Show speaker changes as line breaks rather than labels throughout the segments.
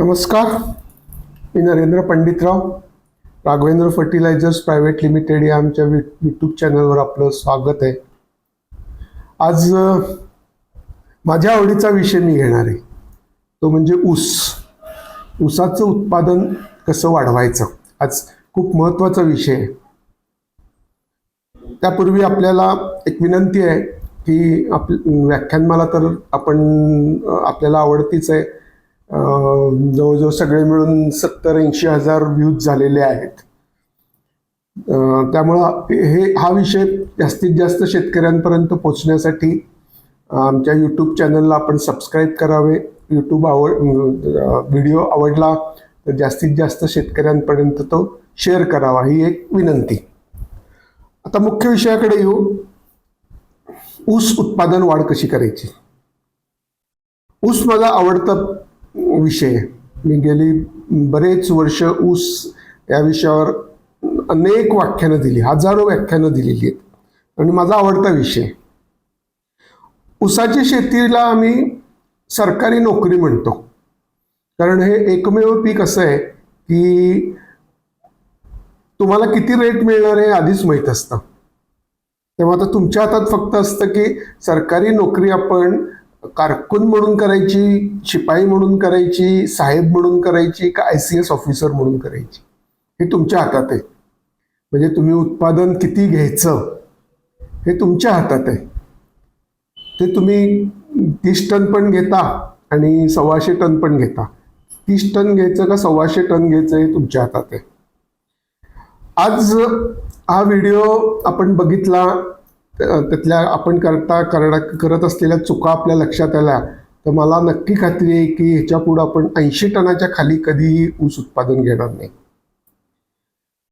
नमस्कार. मी Narendra Panditrao Raghavendra fertilisers private limited या आमच्या यूट्यूब चॅनलवर आपलं स्वागत आहे. आज माझ्या आवडीचा विषय मी घेणार आहे. तो म्हणजे ऊस. ऊसाचं उत्पादन कसं वाढवायचं? आज खूप महत्त्वाचा विषय आहे. त्यापूर्वी आपल्याला एक विनंती आहे की आप व्याख्यानमाला तर आपण आपल्याला आवडतीच आहे. जवळजवळ सगळे मिळून सत्तर ऐंशी हजार व्ह्यूज झालेले आहेत. त्यामुळं हे हा विषय जास्तीत जास्त शेतकऱ्यांपर्यंत पोचण्यासाठी आमच्या यूट्यूब चॅनलला आपण सबस्क्राईब करावे. यूट्यूब आवड व्हिडिओ आवडला तर जास्तीत जास्त शेतकऱ्यांपर्यंत तो शेअर करावा ही एक विनंती. आता मुख्य विषयाकडे येऊ. ऊस उत्पादन वाढ कशी करायची? ऊस माझा आवडता विषय मी गेली बरेच वर्ष ऊस या विषयावर अनेक व्याख्यानं दिली हजारो व्याख्यानं दिलेली आहेत. आणि माझा आवडता विषय. ऊसाच्या ऊसाची शेतीला आम्ही सरकारी नोकरी म्हणतो. कारण हे एकमेव पीक असं आहे की तुम्हाला किती रेट मिळणार आहे आधीच माहीत असतं. तेव्हा आता तुमच्या हातात फक्त असतं की सरकारी नोकरी आपण कारकून म्हणून करायची शिपाई म्हणून करायची साहेब म्हणून करायची का आय सी एस ऑफिसर म्हणून करायची? हे तुमच्या हातात आहे. म्हणजे तुम्ही उत्पादन किती घ्यायचं? हे तुमच्या हातात आहे. ते तुम्ही तीस टन पण घेता आणि सव्वाशे टन पण घेता. तीस टन घ्यायचं का सव्वाशे टन घ्यायचं हे तुमच्या हातात आहे. आज हा व्हिडिओ आपण बघितला त्यातल्या आपण करता करडा करत असलेल्या चुका आपल्या लक्षात आल्या. तर मला नक्की खात्री आहे की ह्याच्यापुढं आपण ऐंशी टनाच्या खाली कधीही ऊस उत्पादन घेणार नाही.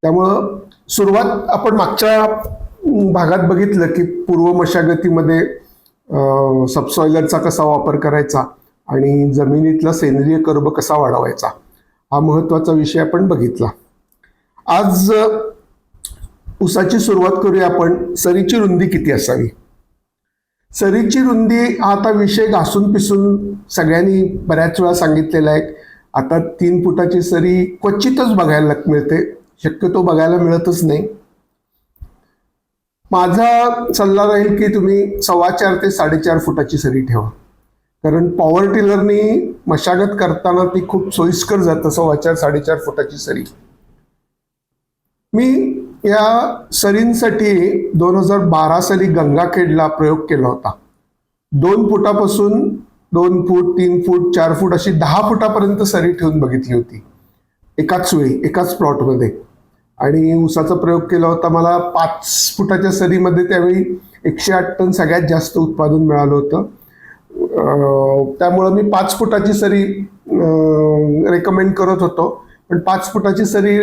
त्यामुळं सुरुवात आपण मागच्या भागात बघितलं की पूर्व मशागतीमध्ये सबसॉयलरचा कसा वापर करायचा आणि जमिनीतला सेंद्रिय कर्ब कसा वाढवायचा हा महत्त्वाचा विषय आपण बघितला. आज उसाची सुरुवात करूया आपण. सरीची रुंदी किती असावी? सरीची रुंदी हा आता विषय घासून पिसून सगळ्यांनी बऱ्याच वेळा सांगितलेला आहे. आता तीन फुटाची सरी क्वचितच बघायला मिळते. शक्यतो बघायला मिळतच नाही. माझा सल्ला राहील की तुम्ही सव्वा चार ते साडेचार फुटाची सरी ठेवा. कारण पॉवर टिलरनी मशागत करताना ती खूप सोयीस्कर जातं सव्वा चार साडेचार फुटाची सरी. मी या सरींसाठी दोन हजार बारा साली गंगाखेडला प्रयोग केला होता. दोन फुटापासून दोन फूट तीन फूट चार फूट अशी दहा फुटापर्यंत सरी ठेवून बघितली होती. एकाच वेळी एकाच प्लॉटमध्ये. आणि ऊसाचा प्रयोग केला होता मला पाच फुटाच्या सरीमध्ये त्यावेळी एकशे आठ टन सगळ्यात जास्त उत्पादन मिळालं होतं. त्यामुळं मी पाच फुटाची सरी रेकमेंड करत होतो. पण पाच फुटाची सरी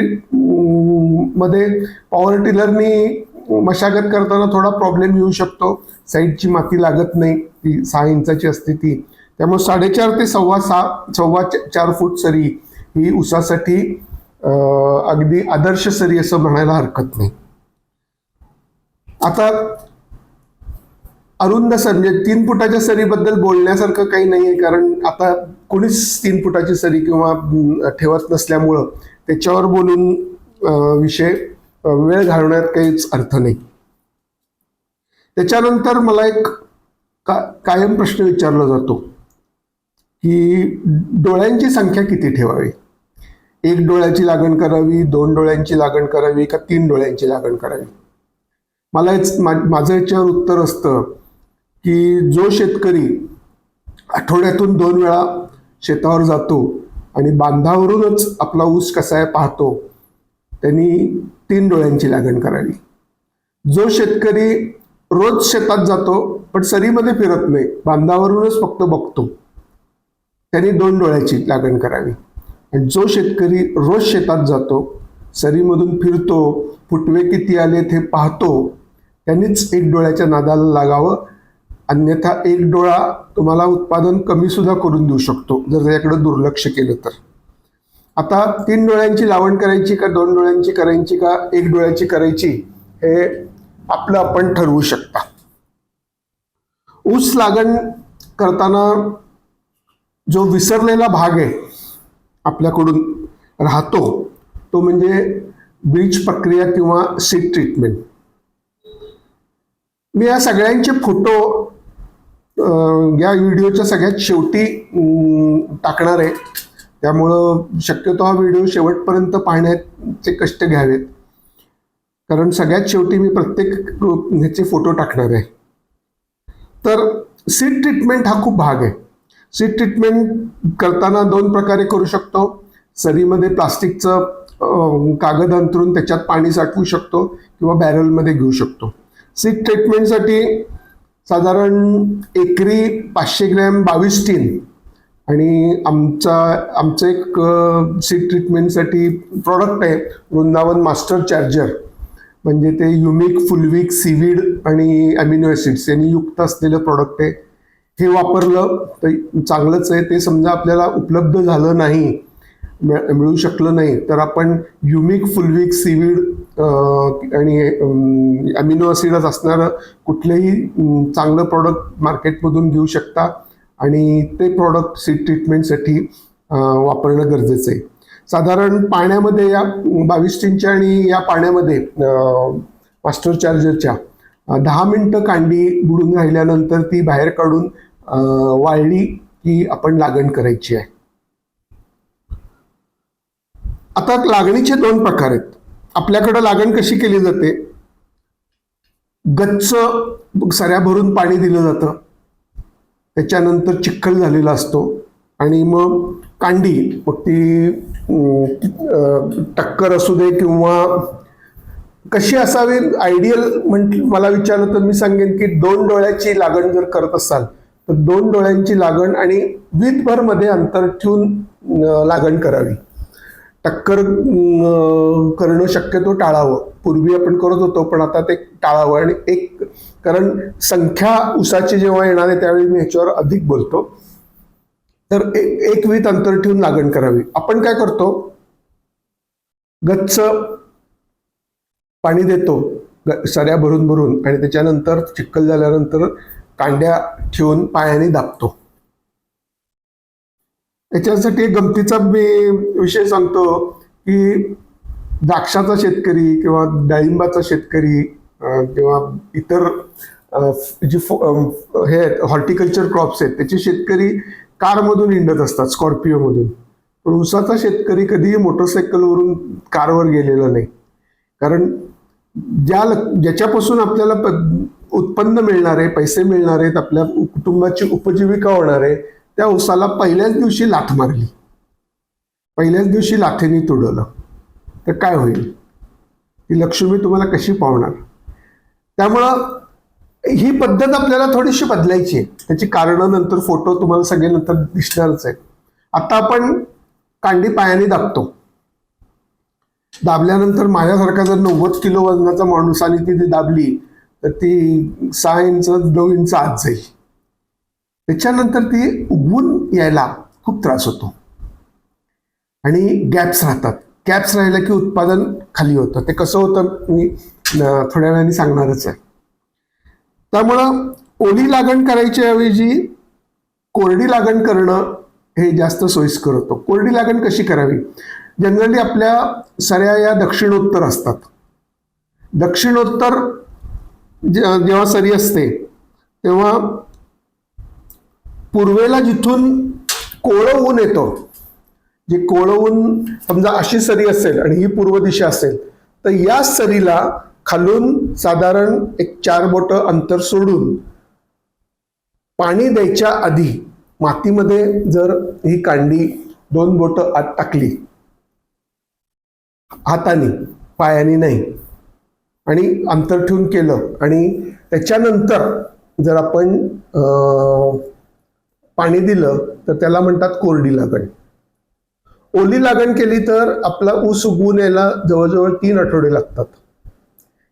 मध्ये पॉवर टिलरनी मशागत करताना थोडा प्रॉब्लेम येऊ शकतो. साईडची माती लागत नाही ती सहा इंचाची असते ती. त्यामुळे साडेचार ते सव्वा सहा सव्वा च- चार फूट सरी ही उसासाठी अगदी आदर्श सरी असं म्हणायला हरकत नाही. आता अरुंद सर म्हणजे तीन फुटाच्या सरीबद्दल बोलण्यासारखं काही नाही आहे कारण आता कोणीच तीन फुटाची सरी किंवा ठेवत नसल्यामुळं त्याच्यावर बोलून विषय वेळ घालवण्यात काहीच अर्थ नाही. त्याच्यानंतर मला एक का कायम प्रश्न विचारला जातो की डोळ्यांची संख्या किती ठेवावी? एक डोळ्याची लागण करावी दोन डोळ्यांची लागण करावी का तीन डोळ्यांची लागण करावी? मला माझं याच्यावर उत्तर असतं की जो शेतकरी आठवड्यातून दोन वेळा शेतावर जातो आणि बांधावरूनच आपला ऊस कसा आहे पाहतो त्यांनी तीन डोळ्यांची लागण करावी. जो शेतकरी रोज शेतात जातो पण सरीमध्ये फिरत नाही बांधावरूनच फक्त बघतो त्यांनी दोन डोळ्याची लागण करावी. आणि जो शेतकरी रोज शेतात जातो सरीमधून फिरतो फुटवे किती आले ते पाहतो त्यांनीच एक डोळ्याच्या नादाला लागावं. अन्यथा एक डोळा तुम्हाला उत्पादन कमी सुद्धा करून देऊ शकतो जर त्याच्याकडे दुर्लक्ष केलं तर. आता तीन डोळ्यांची लावण करायची का दोन डोळ्यांची करायची का एक डोळ्याची करायची हे आपलं आपण ठरवू शकता. ऊस लागण करताना जो विसरलेला भाग आहे आपल्याकडून राहतो तो म्हणजे बीज प्रक्रिया किंवा सीड ट्रीटमेंट मी या सगळ्यांचे फोटो या व्हिडिओच्या सगळ्यात शेवटी टाकणार आहे. त्यामुळं शक्यतो हा व्हिडिओ शेवटपर्यंत पाहण्याचे कष्ट घ्यावेत. कारण सगळ्यात शेवटी मी प्रत्येक ह्याचे फोटो टाकणार आहे. तर सीट ट्रीटमेंट हा खूप भाग आहे. सीट ट्रीटमेंट करताना दोन प्रकारे करू शकतो. सरीमध्ये प्लास्टिकचं कागद अंतरून त्याच्यात पाणी साठवू शकतो किंवा बॅरलमध्ये घेऊ शकतो. सीट ट्रीटमेंटसाठी साधारण एकरी पाचशे ग्रॅम बावीस टीन आणि आमचा आमचं एक सीट ट्रीटमेंटसाठी प्रॉडक्ट आहे वृंदावन मास्टर चार्जर म्हणजे ते युमिक फुलविक सिविड आणि अमिनो ॲसिड्स यांनी युक्त असलेलं प्रॉडक्ट आहे. हे वापरलं तर चांगलंच आहे ते समजा आपल्याला उपलब्ध झालं नाही मिळू शकलं नाही तर आपण युमिक फुलविक सिविड आणि अमिनो ॲसिडच असणारं कुठलंही चांगलं प्रॉडक्ट मार्केटमधून घेऊ शकता. आणि ते प्रॉडक्ट सीड ट्रीटमेंटसाठी वापरणं गरजेचं आहे. साधारण पाण्यामध्ये या बावीस टीनच्या आणि या पाण्यामध्ये मास्टर चार्जरच्या दहा मिनटं कांडी बुडून राहिल्यानंतर ती बाहेर काढून वाळली की आपण लागण करायची आहे. आता लागणीचे दोन प्रकार आहेत. आपल्याकडं लागण कशी केली जाते? गच्च सऱ्या भरून पाणी दिलं जातं. त्याच्यानंतर चिखल झालेला असतो. आणि मग कांडी मग ती टक्कर असू दे किंवा कशी असावी? आयडियल म्हण मला विचारलं तर मी सांगेन की दोन डोळ्याची लागण जर करत असाल तर दोन डोळ्यांची लागण आणि वीतभरमध्ये अंतर ठेवून लागण करावी. टक्कर करणं शक्यतो टाळावं. पूर्वी आपण करत होतो पण आता ते टाळावं. आणि एक कारण संख्या उसाची जेव्हा येणार आहे त्यावेळी मी ह्याच्यावर अधिक बोलतो. तर एक एक वीत अंतर ठेवून लागण करावी. आपण काय करतो? गच्च पाणी देतो ग- सऱ्या भरून भरून. आणि त्याच्यानंतर चिखल झाल्यानंतर कांड्या ठेवून पायाने दाबतो. याच्यासाठी एक गमतीचा मी विषय सांगतो की द्राक्षाचा शेतकरी किंवा डाळिंबाचा शेतकरी किंवा इतर जी फो- हे हॉर्टिकल्चर क्रॉप्स आहेत त्याचे शेतकरी कारमधून हिंडत असतात स्कॉर्पिओमधून. पण उसाचा शेतकरी कधीही मोटरसायकलवरून कारवर गेलेला नाही. कारण ज्या ल- ज्याच्यापासून आपल्याला प- उत्पन्न मिळणार आहे पैसे मिळणार आहेत आपल्या कुटुंबाची उपजीविका होणार आहे त्या उसाला पहिल्याच दिवशी लाथ मारली. पहिल्याच दिवशी लाथेने तुडवलं. तर काय होईल? ही लक्ष्मी तुम्हाला कशी पावणार? त्यामुळं ही पद्धत आपल्याला थोडीशी बदलायची आहे. त्याची कारणं नंतर फोटो तुम्हाला सगळे नंतर दिसणारच आहे आता आपण कांडी पायाने दाबतो. दाबल्यानंतर माझ्यासारखा जर नव्वद किलो वजनाचा माणूस आणि ती ती दाबली तर ती सहा इंच नऊ इंच आत जाईल. त्याच्यानंतर ती उगवून यायला खूप त्रास होतो. आणि गॅप्स राहतात. गॅप्स राहिलं की उत्पादन खाली होतं. ते कसं होतं मी थोड्या वेळाने सांगणारच आहे. त्यामुळं ओली लागण करायच्या ऐवजी कोरडी लागण करणं हे जास्त सोयीस्कर होतं. कोरडी लागण कशी करावी? जनरली आपल्या सऱ्या या दक्षिणोत्तर असतात. दक्षिणोत्तर जेव्हा सरी असते तेव्हा पूर्वेला जिथून कोळं ऊन येतो जे कोळं ऊन समजा अशी सरी असेल आणि ही पूर्व दिशा असेल तर या सरीला खालून साधारण एक चार बोटं अंतर सोडून पाणी द्यायच्या आधी मातीमध्ये जर ही कांडी दोन बोटं आत टाकली हाताने पायाने नाही आणि अंतर ठेवून केलं आणि त्याच्यानंतर जर आपण पाणी दिलं तर त्याला म्हणतात कोरडी लागण. ओली लागण केली तर आपला ऊस उगवून यायला जवळजवळ तीन आठवडे लागतात.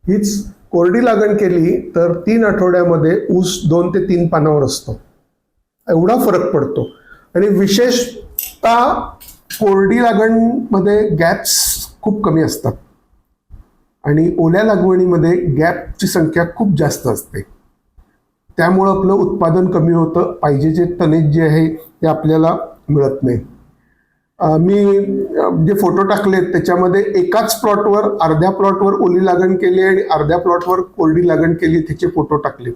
हीच कोरडी लागण केली तर तीन आठवड्यामध्ये ऊस दोन ते तीन पानावर असतो. एवढा फरक पडतो. आणि विशेषतः कोरडी लागणमध्ये गॅप्स खूप कमी असतात. आणि ओल्या लागवणीमध्ये गॅपची संख्या खूप जास्त असते. त्यामुळं आपलं उत्पादन कमी होतं. पाहिजे जे तनेज जे आहे ते आपल्याला मिळत नाही. मी जे फोटो टाकलेत त्याच्यामध्ये एकाच प्लॉटवर अर्ध्या प्लॉटवर ओली लागण केली आणि अर्ध्या प्लॉटवर कोरडी लागण केली त्याचे फोटो टाकलेत.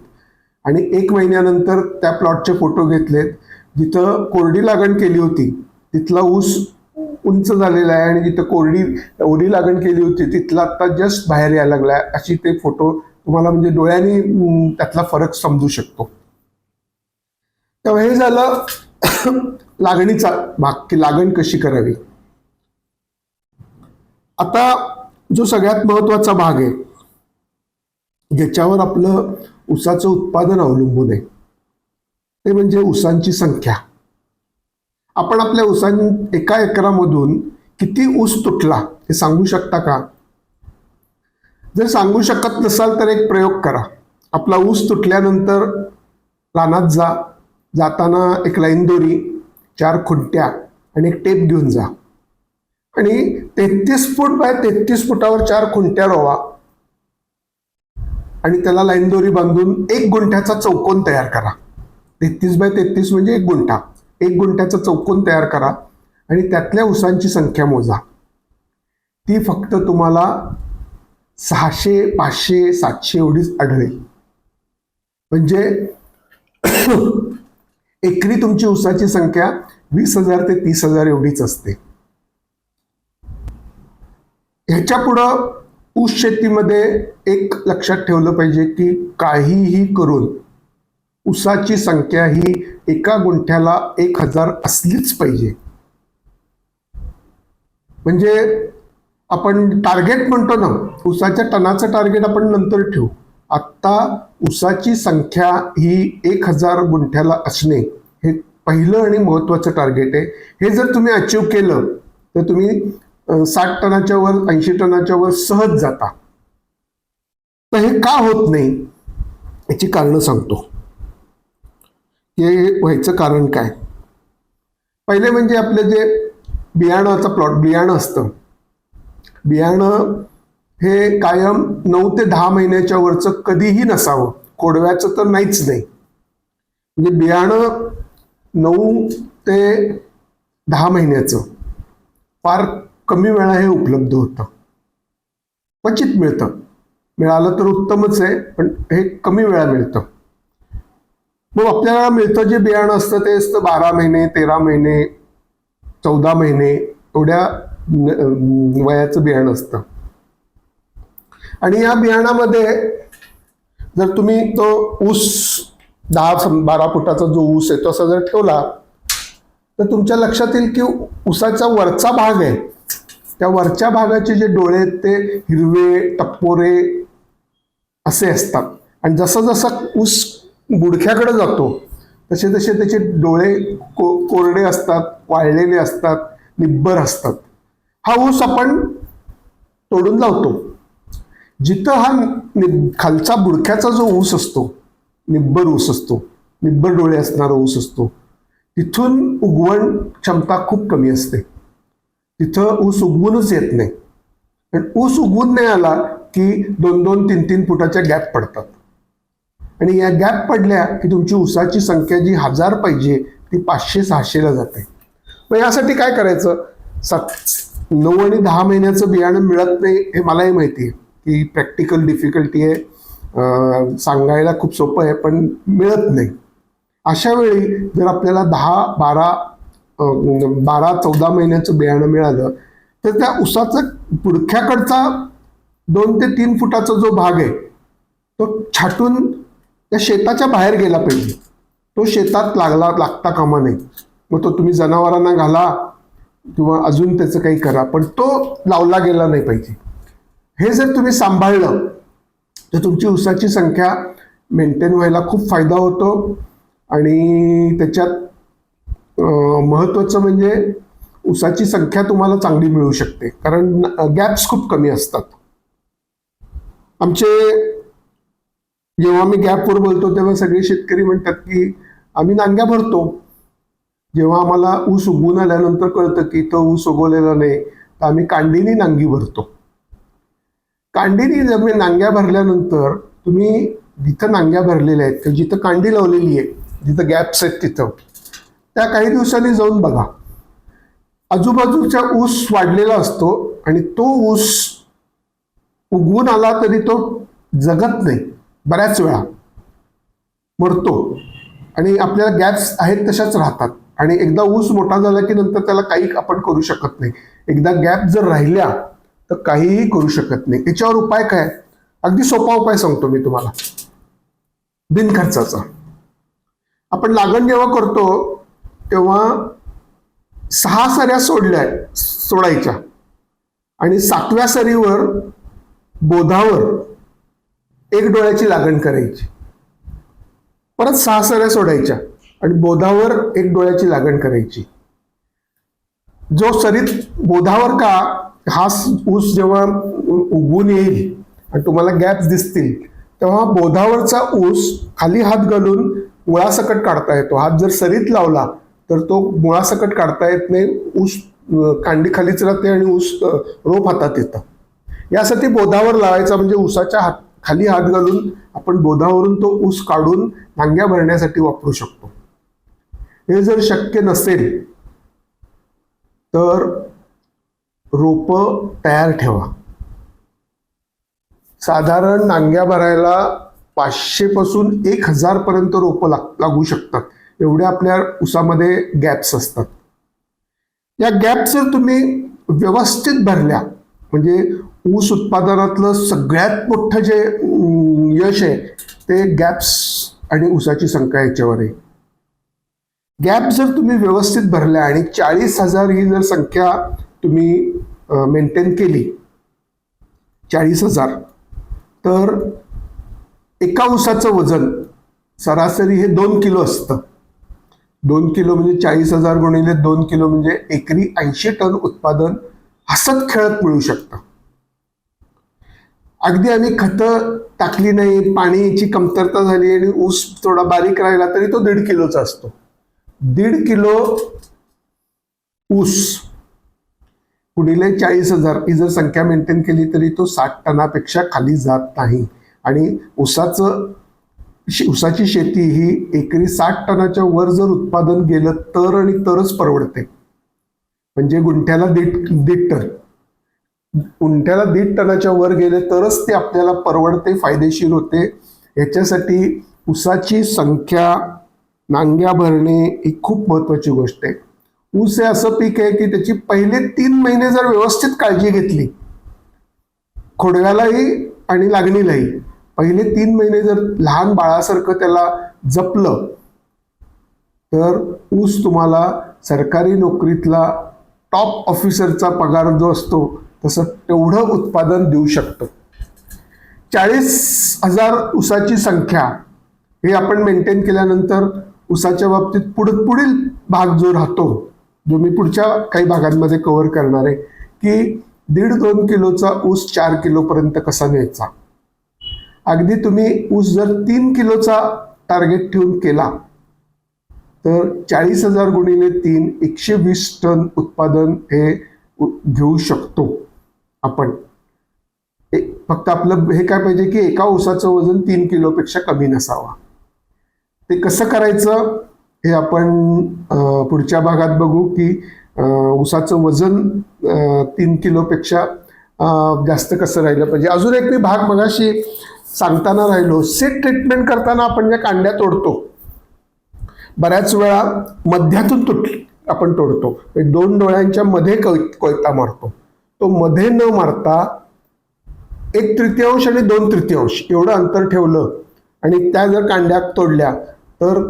आणि एक महिन्यानंतर त्या प्लॉटचे फोटो घेतलेत. जिथं कोरडी लागण केली होती तिथला ऊस उंच झालेला आहे आणि जिथं कोरडी ओली लागण केली होती तिथला आता जस्ट बाहेर यायला लागला आहे अशी ते फोटो तुम्हाला म्हणजे डोळ्याने त्यातला फरक समजू शकतो. तेव्हा हे झालं लागणीचा भाग की लागण कशी करावी. आता जो सगळ्यात महत्त्वाचा भाग आहे ज्याच्यावर आपलं ऊसाचं उत्पादन अवलंबून आहे ते म्हणजे ऊसांची संख्या. आपण आपल्या ऊसां एका एकरामधून किती ऊस तुटला हे सांगू शकता का? जर सांगू शकत नसाल तर एक प्रयोग करा. आपला ऊस तुटल्यानंतर रानात जा. जाताना एक लाईन दोरी चार खुंट्या आणि एक टेप घेऊन जा. आणि तेहतीस फूट बाय तेहतीस फुटावर चार खुंट्या रोवा. आणि त्याला लाईन दोरी बांधून एक गुंठ्याचा चौकोन तयार करा. तेहतीस बाय तेहतीस म्हणजे एक गुंठा. एक गुंठ्याचा चौकोन तयार करा आणि त्यातल्या ऊसांची संख्या मोजा. ती फक्त तुम्हाला सहाशे पाचशे सातशे एवढीच आढळेल. म्हणजे एकरी तुमची ऊसाची संख्या वीस हजार ते तीस हजार एवढीच असते. ह्याच्या पुढं ऊस शेतीमध्ये एक लक्षात ठेवलं पाहिजे की काहीही करून ऊसाची संख्या ही एका गुंठ्याला एक हजार असलीच पाहिजे. म्हणजे आपण टार्गेट म्हणतो ना उसाच्या टनाचं टार्गेट आपण नंतर ठेवू. आत्ता उसाची संख्या ही एक हजार गुंठ्याला असणे हे पहिलं आणि महत्वाचं टार्गेट आहे. हे जर तुम्ही अचीव केलं तर तुम्ही साठ टनाच्या वर ऐंशी टनाच्या वर सहज जाता. तर हे का होत नाही? याची कारणं सांगतो. हे व्हायचं कारण काय? पहिले म्हणजे आपलं जे बियाणाचं प्लॉट बियाणं असतं बियाणं हे कायम नऊ ते दहा महिन्याच्या वरचं कधीही नसावं. कोडव्याचं तर नाहीच नाही. म्हणजे बियाणं नऊ ते दहा महिन्याचं. फार कमी वेळा हे उपलब्ध होतं. क्वचित मिळतं. मिळालं तर उत्तमच आहे पण हे कमी वेळा मिळतं. मग आपल्याला मिळतं जे बियाणं असतं ते असतं बारा महिने तेरा महिने चौदा महिने थोड्या वयाचं बियाणं असतं. आणि या बियाणामध्ये जर तुम्ही तो ऊस दहा सम- बारा फुटाचा जो ऊस आहे तो असा जर ठेवला तर तुमच्या लक्षात येईल की ऊसाचा वरचा भाग आहे. त्या वरच्या भागाचे जे डोळे आहेत ते हिरवे टप्पोरे असे असतात. आणि जसं जसं ऊस बुडख्याकडे जातो तसे तसे त्याचे डोळे को कोरडे असतात वाळलेले असतात निब्बर असतात. हा ऊस आपण तोडून लावतो. जिथं हा नि- खालचा बुडक्याचा जो ऊस असतो निब्बर ऊस असतो निब्बर डोळे असणारा ऊस असतो तिथून उगवण क्षमता खूप कमी असते. तिथं ऊस उगवूनच येत नाही. पण ऊस उगवून नाही आला की दोन दोन तीन तीन फुटाच्या गॅप पडतात. आणि या गॅप पडल्या की तुमची ऊसाची संख्या जी हजार पाहिजे ती पाचशे सहाशेला जाते. मग यासाठी काय करायचं? सात नऊ आणि दहा महिन्याचं बियाणं मिळत नाही हे मलाही माहिती आहे की प्रॅक्टिकल डिफिकल्टी आहे. सांगायला खूप सोपं आहे पण मिळत नाही. अशा वेळी जर आपल्याला दहा बारा बारा चौदा महिन्याचं बियाणं मिळालं तर त्या उसाचं पुडख्याकडचा दोन ते तीन फुटाचा जो भाग आहे तो छाटून त्या शेताच्या बाहेर गेला पाहिजे. तो शेतात लागला लागता कामा नये. मग तो तुम्ही जनावरांना घाला किंवा अजून त्याचं काही करा पण तो लावला गेला नाही पाहिजे. हे जर तुम्ही सांभाळलं तर तुमची ऊसाची संख्या मेंटेन व्हायला खूप फायदा होतो. आणि त्याच्यात महत्त्वाचं म्हणजे ऊसाची संख्या तुम्हाला चांगली मिळू शकते. कारण गॅप्स खूप कमी असतात. आमचे जेव्हा मी गॅपवर बोलतो तेव्हा सगळे शेतकरी म्हणतात की आम्ही नांग्या भरतो. जेव्हा आम्हाला ऊस उगवून आल्यानंतर कळतं की तो ऊस उगवलेला नाही तर आम्ही कांडीनी नांगी भरतो. कांडीनी जर नांग्या भरल्यानंतर तुम्ही जिथं नांग्या भरलेल्या आहेत किंवा जिथं कांडी लावलेली आहे जिथं गॅप्स आहेत तिथं त्या काही दिवसांनी जाऊन बघा. आजूबाजूचा ऊस वाढलेला असतो आणि तो ऊस उगवून आला तरी तो जगत नाही बऱ्याच वेळा. मरतो. आणि आपल्याला गॅप्स आहेत तशाच राहतात. आणि एकदा ऊस मोठा झाला की नंतर त्याला काही आपण करू शकत नाही. एकदा गॅप जर राहिल्या तर काहीही करू शकत नाही. याच्यावर उपाय काय? अगदी सोपा उपाय सांगतो मी तुम्हाला. बिनखर्चाचा आपण लागण जेव्हा करतो तेव्हा सहा सऱ्या सोडल्या सोडायच्या. आणि सातव्या सरीवर बोधावर एक डोळ्याची लागण करायची. परत सहा सऱ्या सोडायच्या. आणि बोधावर एक डोळ्याची लागण करायची. जो सरीत बोधावर का हा ऊस जेव्हा उगवून येईल आणि तुम्हाला गॅप्स दिसतील तेव्हा बोधावरचा ऊस खाली हात घालून मुळासकट काढता येतो. हात जर सरीत लावला तर तो मुळासकट काढता येत नाही ऊस कांडीखालीच कांडी खालीच राहते आणि ऊस रोप हातात येतं. यासाठी बोधावर लावायचा म्हणजे ऊसाच्या हात खाली हात घालून आपण बोधावरून तो ऊस काढून नांग्या भरण्यासाठी वापरू शकतो. हे जर शक्य नसेल तर रोप तयार ठेवा. साधारण नांग्या भरायला पाचशे पासून एक हजार पर्यंत रोपं लाग लागू शकतात. एवढे आपल्या उसामध्ये गॅप्स असतात. या गॅप्स जर तुम्ही व्यवस्थित भरल्या म्हणजे ऊस उत्पादनातलं सगळ्यात मोठं जे यश आहे ते गॅप्स आणि ऊसाची संख्या याच्यावर आहे. गॅप जर तुम्ही व्यवस्थित भरल्या आणि चाळीस हजार ही जर संख्या तुम्ही मेंटेन केली चाळीस हजार तर एका ऊसाचं वजन सरासरी हे दोन किलो असतं. दोन किलो म्हणजे चाळीस हजार गुणिले दोन किलो म्हणजे एकरी ऐंशी टन उत्पादन हसत खेळत मिळू शकतं. अगदी आम्ही खतं टाकली नाही पाण्याची कमतरता झाली आणि ऊस थोडा बारीक राहिला तरी तो दीड किलोचा असतो. दीड किलो ऊस. गुणिले चाळीस हजार. ही जर संख्या मेंटेन केली तरी तो साठ टनापेक्षा खाली जात नाही. आणि ऊसाचं ऊसाची शेती ही एकरी साठ टनाच्या वर जर उत्पादन गेलं तर आणि तरच परवडते. म्हणजे गुंठ्याला दीड दीड टन. गुंठ्याला दीड टनाच्या वर गेले तरच ते आपल्याला परवडते फायदेशीर होते. याच्यासाठी ऊसाची संख्या नांग्या भरणे ही खूप महत्वाची गोष्ट आहे. ऊस हे असं पीक आहे की त्याची पहिले तीन महिने जर व्यवस्थित काळजी घेतली खोडव्यालाही आणि लागणीलाही पहिले तीन महिने जर लहान बाळासारखं त्याला जपलं तर ऊस तुम्हाला सरकारी नोकरीतला टॉप ऑफिसरचा पगार जो असतो तसं तेवढं उत्पादन देऊ शकतो. चाळीस हजार ऊसाची संख्या हे आपण मेंटेन केल्यानंतर ऊसाच्या बाबतीत पुढ पुढील भाग जो राहतो जो मी पुढच्या काही भागांमध्ये कव्हर करणार आहे की दीड दोन किलोचा ऊस चार किलोपर्यंत कसा न्यायचा? अगदी तुम्ही ऊस जर तीन किलोचा टार्गेट ठेवून केला तर चाळीस हजार गुणिले तीन एकशे वीस टन उत्पादन हे घेऊ शकतो आपण. फक्त आपलं हे काय पाहिजे की एका ऊसाचं वजन तीन किलोपेक्षा कमी नसावा. ते कसं करायचं हे आपण पुढच्या भागात बघू की ऊसाचं वजन तीन किलोपेक्षा जास्त कसं राहिलं पाहिजे. अजून एक मी भाग मगाशी सांगताना राहिलो. सेट ट्रीटमेंट करताना आपण ज्या कांड्या तोडतो बऱ्याच वेळा मध्यातून तुट आपण तोडतो. दोन डोळ्यांच्या मध्ये कोय- कोयता मारतो. तो मध्ये न मारता एक तृतीयांश आणि दोन तृतीयांश एवढं अंतर ठेवलं आणि त्या जर कांड्या तोडल्या तर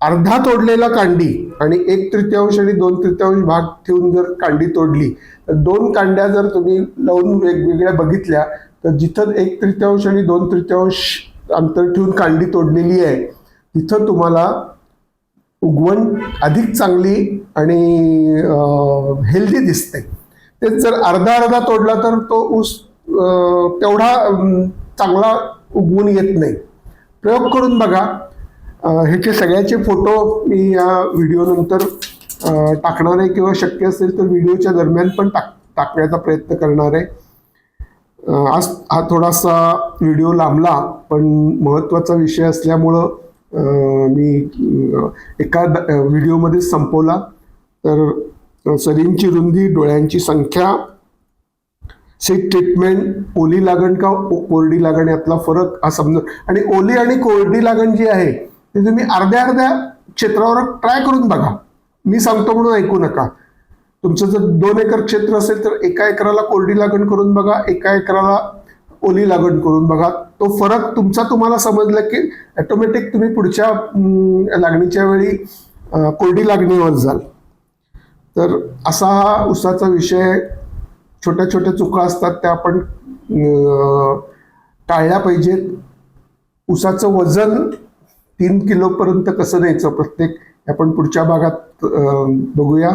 अर्धा तोडलेला कांडी आणि एक तृतीयांश आणि दोन तृतीयांश भाग ठेवून जर कांडी तोडली तर दोन कांड्या जर तुम्ही लावून वेगवेगळ्या बघितल्या तर जिथं एक तृतीयांश आणि दोन तृतीयांश अंतर ठेवून कांडी तोडलेली आहे तिथं तुम्हाला उगवण अधिक चांगली आणि हेल्दी दिसते. तेच जर अर्धा अर्धा तोडला तर तो ऊस तेवढा चांगला उगवून येत नाही. प्रयोग करून बघा ह्याचे सगळ्याचे फोटो मी या व्हिडिओनंतर टाकणार आहे किंवा शक्य असेल तर व्हिडिओच्या दरम्यान पण टाक टाकण्याचा प्रयत्न करणार आहे. आज हा थोडासा व्हिडिओ लांबला पण महत्त्वाचा विषय असल्यामुळं मी एका व्हिडिओमध्ये संपवला. तर सरींची रुंदी डोळ्यांची संख्या सीट ट्रीटमेंट ओली लागण का कोरडी लागण यातला फरक हा समजा आणि ओली आणि कोरडी लागण जी आहे ते तुम्ही अर्ध्या अर्ध्या क्षेत्रावर ट्राय करून बघा. मी सांगतो म्हणून ऐकू नका. तुमचं जर दोन एकर क्षेत्र असेल तर एका एकराला कोरडी लागण करून बघा एका एकराला ओली लागण करून बघा. तो फरक तुमचा तुम्हाला समजला की ऑटोमॅटिक तुम्ही पुढच्या लागणीच्या वेळी कोरडी लागणीवर जाल. तर असा हा उसाचा विषय छोट्या छोट्या चुका असतात त्या आपण टाळल्या पाहिजेत. उसाचं वजन तीन किलोपर्यंत कसं द्यायचं प्रत्येक आपण पुढच्या भागात बघूया.